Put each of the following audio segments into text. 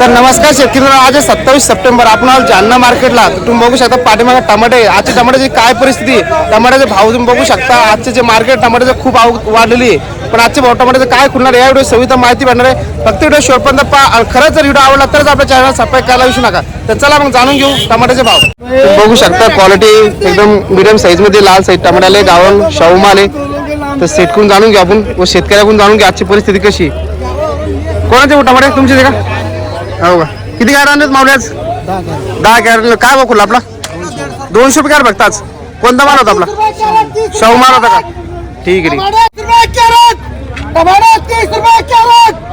तर नमस्कार शेतकरी आज सत्तावीस सप्टेंबर. आपण आहोत जालना मार्केटला तुम्ही बघू शकता पाठीमागे टमाटे आजच्या टमाट्याची काय परिस्थिती टमाट्याचे भाव तुम्ही बघू शकता. आजचे जे मार्केट टमाट्याचे खूप आव वाढलेली आहे. पण आजचे भाव टमाट्याचे काय खुलणार आहे? या व्हिडिओ सविता माहिती भेटणार आहे. फक्त व्हिडिओ शेवटपर्यंत खरंच जर व्हिडिओ आवडला तरच आपल्या चॅनल सबस्क्राईब करायला विसरू नका. तर चला मग जाणून घेऊ टमाट्याचे भाव. बघू शकता क्वालिटी एकदम मिडियम साईजमध्ये लाल साईज टमाट्याले गावण शाहू माल तर सेटकून जाणून घेऊ आपण व शेतकऱ्याकडून जाणून घेऊ आजची परिस्थिती कशी आहे. कोणाचे टमाटे तुमचे का? हो का? किती गाड्या आणलेत मावल्याच दहा कॅरेट काय बघू आपला? दोनशे रुपये काय बघताच. कोणता माल होता आपला? शाहू माल होता का? ठीक आहे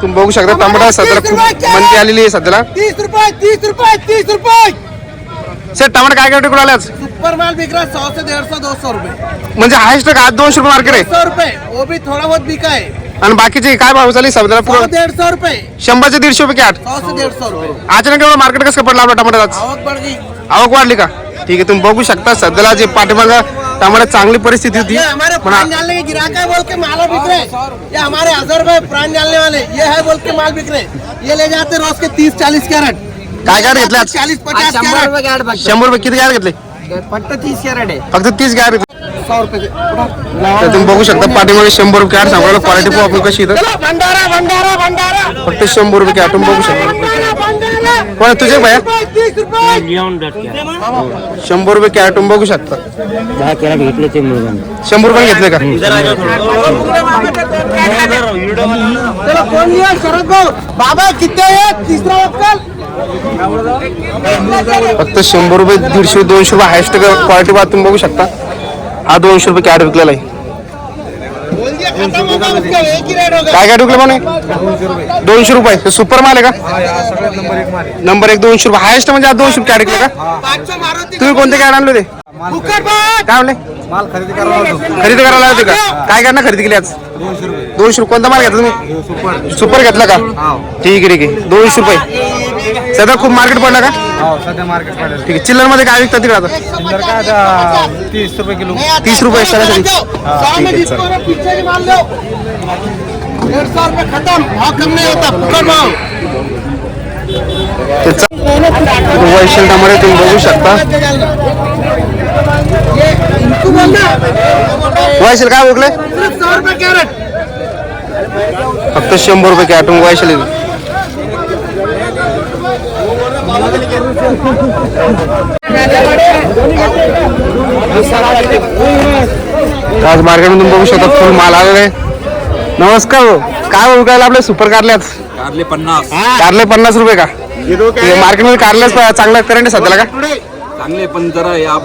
तुम्ही बघू शकता टमाटा सध्याला खूप मंदी आलेली आहे सध्याला. तीस रुपये तीस रुपये तीस रुपये सर टमाटा काय कॅरेट कुठे आल्याच सुपर माल बिक रहा है सौ से डेढ़ सौ दो सौ रुपये. म्हणजे हायस्ट का? आज दोनशे रुपये मार्केट आहे. सौ रुपये. वो भी थोड़ा बहुत बिका है आणि बाकीचे काय भाव चालली? सध्याला सौ पूर्ण डेढ़ सौ रुपये. शंभरचे दीडशे रुपये कॅट. सौ से डेढ़ सौ रुपये. अचानक एवढं मार्केट कसं पडलं आपल्या टमाट्याच आवक बढ़ गई आवक वाढली का? ठीक आहे तुम्ही बघू शकता. सध्याला जे पाठीमागं टमाट्यात चांगली परिस्थिती होती. ये हमारे पण प्राण डालने के गिराक है बोल के माल बिक रहे हैं। ये हमारे प्राण डालने वाले ये है बोल के माल बिक रहे हैं। ये ले जाते रोज के तीस चालीस कैरेट। काय कॅरेट घेतले आज? चालीस पचास कैरेट। शंभर रुपये किती कॅरेट घेतले? फक्त तीस कैरेट है फक्त तीस कॅरेट। तर तुम्ही बघू शकता पाठीमागे शंभर रुपये कॅट सांगायला क्वालिटी पण आपण कशी इथं फक्त शंभर रुपये कॅट तुम्ही बघू शकता तुझे भया शंभर रुपये कॅट बघू शकता दहा कॅरेट घेतले ते शंभर रुपये घेतले का चलो कौन लिया शरद भाऊ। बाबा कितने फक्त शंभर रुपये दीडशे दोनशे रुपये हायस्ट क्वालिटी बाद तुम्ही बघू शकता हा दोनशे रुपये कॅट विकलेला आहे. काय कॅट विकलं म्हणे? दोनशे रुपये. हे सुपर माल आहे का? नंबर एक दोनशे रुपये. हायस्ट म्हणजे आज दोनशे रुपये कॅट विकलं का? तुम्ही कोणते कॅट आणले होते काय म्हणले खरेदी करायला होते का? काय करणार खरेदी केली आज? दोनशे रुपये. दोनशे रुपये. कोणता माल घेतला तुम्ही? सुपर घेतला का? ठीक आहे ठीक आहे. दोनशे रुपये. सध्या खूप मार्केट पडलं का? हाव सध्या मार्केट पडेल. ठीक आहे. चिल्लरमध्ये काय विकतात तिकडे आता? चिल्लर काय आता तीस रुपये किलो. तीस रुपये सरासरी. सौ में जिसको ना पीछे की मान लो डेढ़ सौ रुपये खत्म. भाव कम नहीं होता. फुकट भाव. वैशिल टमाटे तुम्ही बघू शकता. ये इनको बोलना वैशिल काय विकले सिर्फ सौ रुपये कैरेट. फक्त शंभर रुपये कॅटून वैशिल आज मार्केटमधून बघू शकता फुल माल आलेला आहे. नमस्कार हो. काय विकायला आपले सुपर कारल्याच कारले पन्नास. कारले पन्नास रुपये का? मार्केटमध्ये कारल्याच चांगला करंट सध्याला का? चांगले पण जरा या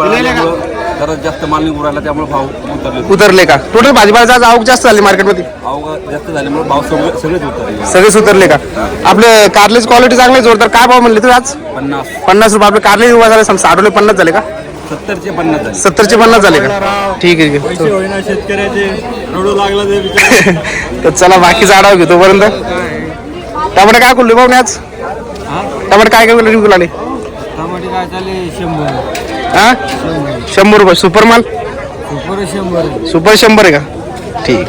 जरा जास्त माल निघून राहिला त्यामुळे भाव उतरले उतरले का? टोटल भाजीपाल्याचा आज आवक जास्त झाली मार्केटमध्ये? भाव जास्त झाल्यामुळे भाव सगळे सगळेच उतरले. सगळेच उतरले का? आपले कारल्याची क्वालिटी चांगली आहे, जोरदार काय भाव म्हणले तुम्ही आज? पन्नास. पन्नास रुपये. आपले कारले उभा झाले समजा साठवले पन्नास झाले का? सत्तरचे पन्नास झाले. सत्तरचे पन्नास झाले का? ठीक आहे ठीक आहे. शेतकऱ्याचे. रडू लागला ते तर चला बाकीचा आढावा घेतो तोपर्यंत टमाटे काय कुठले भाऊ आज? टमाटे काय काय विकू लागले टमाटे काय चालले? शंभर. हा? शंभर रुपये. सुपर माल? सुपर शंभर सुपर शंभर आहे का? ठीक.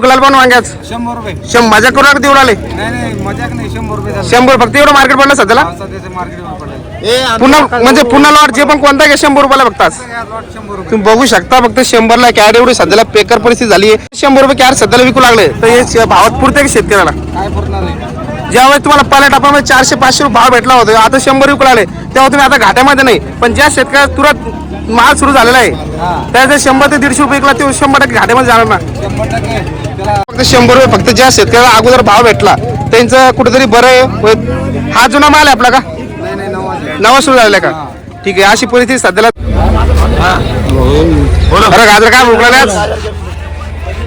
गुलाल पण वांग्याच शंभर रुपये. शंभर. मजा करू नका देऊ आले नाही नाही मजाक नाही. शंभर रुपये झाले. शंभर फक्त एवढं मार्केट पडलं सध्याला? पुन्हा म्हणजे पुन्हा लॉट जे पण कोणता घ्या शंभर रुपयाला रुपये. तुम्ही बघू शकता फक्त शंभरला कॅड एवढी सध्याला पेकर परिस्थिती झाली आहे. शंभर रुपये कॅड सध्याला विकू लागले. तर हे भावात पुरते शेतकऱ्याला? काय पुरणार ज्यावेळेस तुम्हाला पहिल्या टप्प्यामध्ये चारशे पाचशे रुपये भाव भेटला होता आता शंभर विकू लागले. तेव्हा तुम्ही आता घाट्यामध्ये नाही पण ज्या शेतकऱ्या तुरंत माल सुरू झालेला आहे त्याचे शंभर ते दीडशे रुपये विकला ते शंभर टक्के घाट्यामध्ये जाणार ना फक्त शंभर रुपये फक्त ज्या शेतकऱ्याला अगोदर भाव भेटला त्यांचं कुठेतरी बरं आहे. हा जुना माल आहे आपला का? नाही नाही नवा सुरू झालेला का? ठीक आहे अशी परिस्थिती सध्याला बरं गाजर काय भुकला आज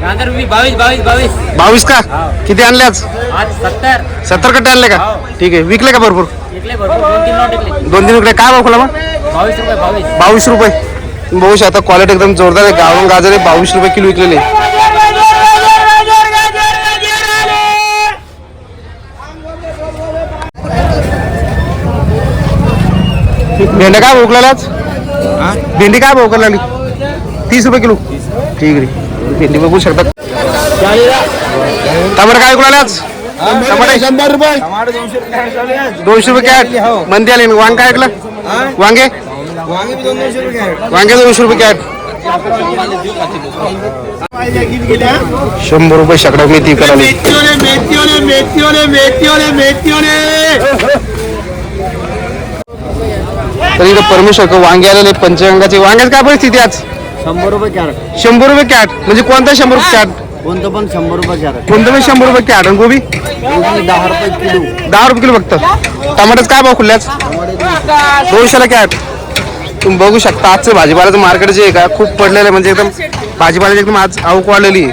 गाजर बावीस बावीस बावीस. बावीस का? किती आणले आज? आज सत्तर. सत्तर कट्टे आणले का? ठीक आहे. विकले का भरपूर? विकले भरपूर. दोन तीन नॉट विकले. दोन तीन विकले. काय भाव खुला मग? बावीस रुपये बावीस. बावीस रुपये. तुम्ही बघू शकता क्वालिटी एकदम जोरदार आहे. गावून गाजर आहे बावीस रुपये किलो विकलेले. भेंड्या काय लागली आज? भेंडी काय भाव लागली? तीस रुपये किलो. ठीक आहे. भेंडी बघू शकता टमाटर काय कुणाला आज? टमाटे? शंभर रुपये. दोनशे रुपये कॅट मंदी आले. वांग काय ऐकलं? वांगे? वांगे दोनशे रुपये कॅट शंभर रुपये शेकडा मेथी मेथीओले तर इथं परमेश्वर वांगे आलेले पंचगंगाचे वांग्याची काय परिस्थिती आज? शंभर रुपये कॅरेट. शंभर रुपये कॅट म्हणजे कोणता शंभर रुपये कॅट कोणतं पण शंभर रुपये कॅरेट. कोणतं पण शंभर रुपये कॅट आणि गोबी? दहा रुपये किलो. दहा रुपये किलो फक्त. टमाटरच काय भाव खुल्याच दोनशेला कॅट तुम्ही बघू शकता आजचं भाजीपाल्याचं मार्केट जे आहे का खूप पडलेलं आहे. म्हणजे एकदम भाजीपाल्याची एकदम आज आवक वाढलेली आहे.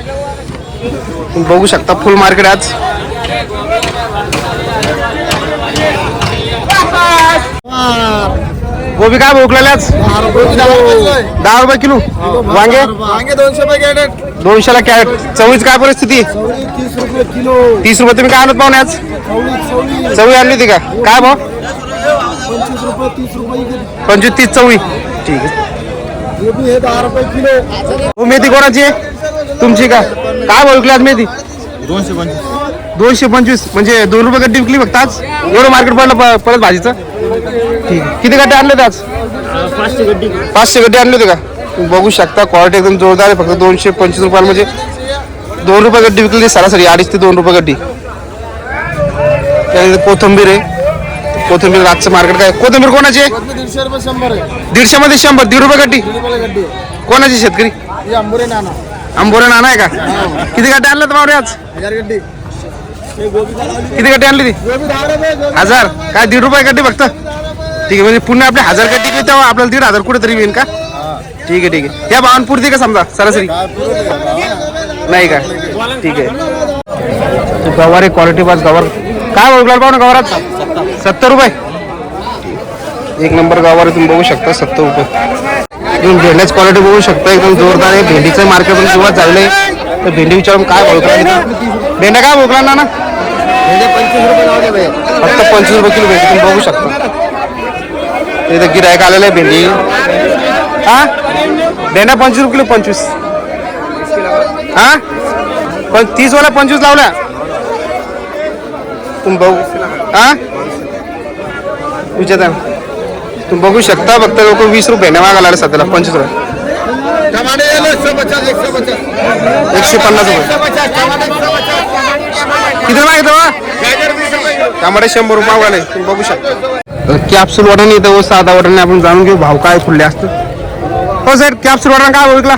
तुम्ही बघू शकता फुल मार्केट आज. गोबी काय भोकलेले आज दहा रुपये किलो. वांगे? वांगे दोनशे रुपये कॅरेट. दोनशेला कॅरेट. चवळीच काय परिस्थिती? तीस रुपये किलो. तीस रुपये तुम्ही काय आणत पाहुणे आज चवळी. आणली होती का? काय भाव? पंचवीस तीस चवळी. ठीक आहे. हे दहा रुपये किलो. हो मेथी कोणाची आहे? तुमची का? काय भाव विकली आज मेथी? दोनशे पंचवीस. दोनशे पंचवीस. म्हणजे दोन रुपये गड्डी विकली फक्त आज? एवढं मार्केट पडलं परत भाजीचं? ठीक आहे. किती गड्डे आणले होते आज? पाचशे गड्डी गड्डे आणले होते का? तुम्ही बघू शकता क्वालिटी एकदम जोरदार आहे फक्त दोनशे पंचवीस रुपयाला म्हणजे दोन रुपये गड्डी विकली सरासरी अडीच ते दोन रुपये गड्डी. त्यानंतर कोथंबीर आहे. कोथंबीर रातचं मार्केट काय? कोथंबीर कोणाची आहे? दीडशे रुपये शंभर आहे दीडशे मध्ये शंभर दीड रुपये गड्डी. रुपये गड्डी कोणाची शेतकरी? ही अंबुरे नाना आंबोरे नाना आहे का? किती गड्डे आणले तर आज? हजार गड्डी किती गड्डे आणली ती हजार. काय दीड रुपये गड्डी फक्त? ठीक आहे म्हणजे पुन्हा आपले हजार काही ठीक आहे तेव्हा आपल्याला दीड हजार कुठेतरी येईल का? ठीक आहे ठीक आहे. त्या भावान पुरती का समजा सरासरी? नाही का? ठीक आहे. गवार आहे क्वालिटी पास गवार. काय बघला पाहू ना गवारात? सत्तर रुपये. एक नंबर गवार तुम्ही बघू शकता सत्तर रुपये. तुम्ही भेंड्याची क्वालिटी बघू शकता एकदम जोरदार आहे. भेंडीचं मार्केट पण सुरुवात झालेलं आहे. तर भेंडी विचारून काय ओळखला भेंड्या काय बोकला ना ना पंचवीस रुपये फक्त पंचवीस रुपये किलो भेंडी तुम्ही बघू शकता. इथं गिरायक आलेलं आहे भेंडी. हा? भेंड्या पंचवीस रुपये किलो पंचवीस. हा? पण तीस वाला पंचवीस लावल्या. तुम्ही बघू. हा? विचारता तुम्ही बघू शकता फक्त लोक वीस रुपये ना मागायला आले सध्याला पंचवीस रुपये. एकशे पन्नास रुपये. किती मागितलं बा हो? टमाटे शंभर रुपये मागवाले. तुम्ही बघू शकता. कॅप्सूल वाटाणे इथं व साधा वाटाणे आपण जाणून घेऊ भाव काय खुले असतं हो सर कॅप्सूल वाटाणा काय विकला?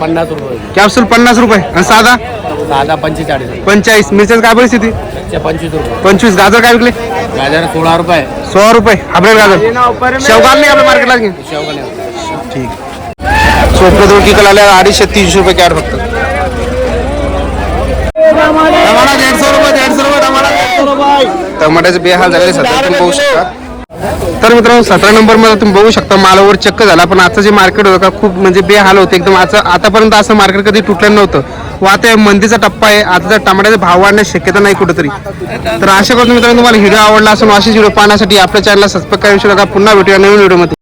पन्नास रुपये. कॅप्सूल पन्नास रुपये. आणि साधा? साधा पंचेचाळीस रुपये. काय परिस्थिती? पंचवीस रुपये. पंचवीस. गाजर काय विकले? गाजर सोळा रुपये. सोळा रुपये. हायब्रेड गाजर. शेवगाल नाही आपल्या मार्केटला शेवगा चोपडे दोन टिकल आल्या अडीचशे तीनशे रुपये कॅट फक्त. टमाट्याचे बेहाल झाले सध्या तुम्ही बघू शकता. तर मित्रांनो सतरा नंबरमध्ये तुम्ही बघू शकता मालावर चक्क झाला. पण आजचं जे मार्केट होतं का खूप म्हणजे बेहाल होते. एकदम आता आतापर्यंत असं मार्केट कधी तुटलं नव्हतं. व आता मंदीचा टप्पा आहे. आता जर टमाट्याचे भाव वाढण्याची शक्यता नाही कुठेतरी. तर अशा करतो मित्रांनो तुम्हाला व्हिडिओ आवडला असून अशीच व्हिडिओ पाहण्यासाठी आपल्या चॅनलला सबस्क्राईब करू. नका पुन्हा भेटूया नवीन व्हिडिओमध्ये.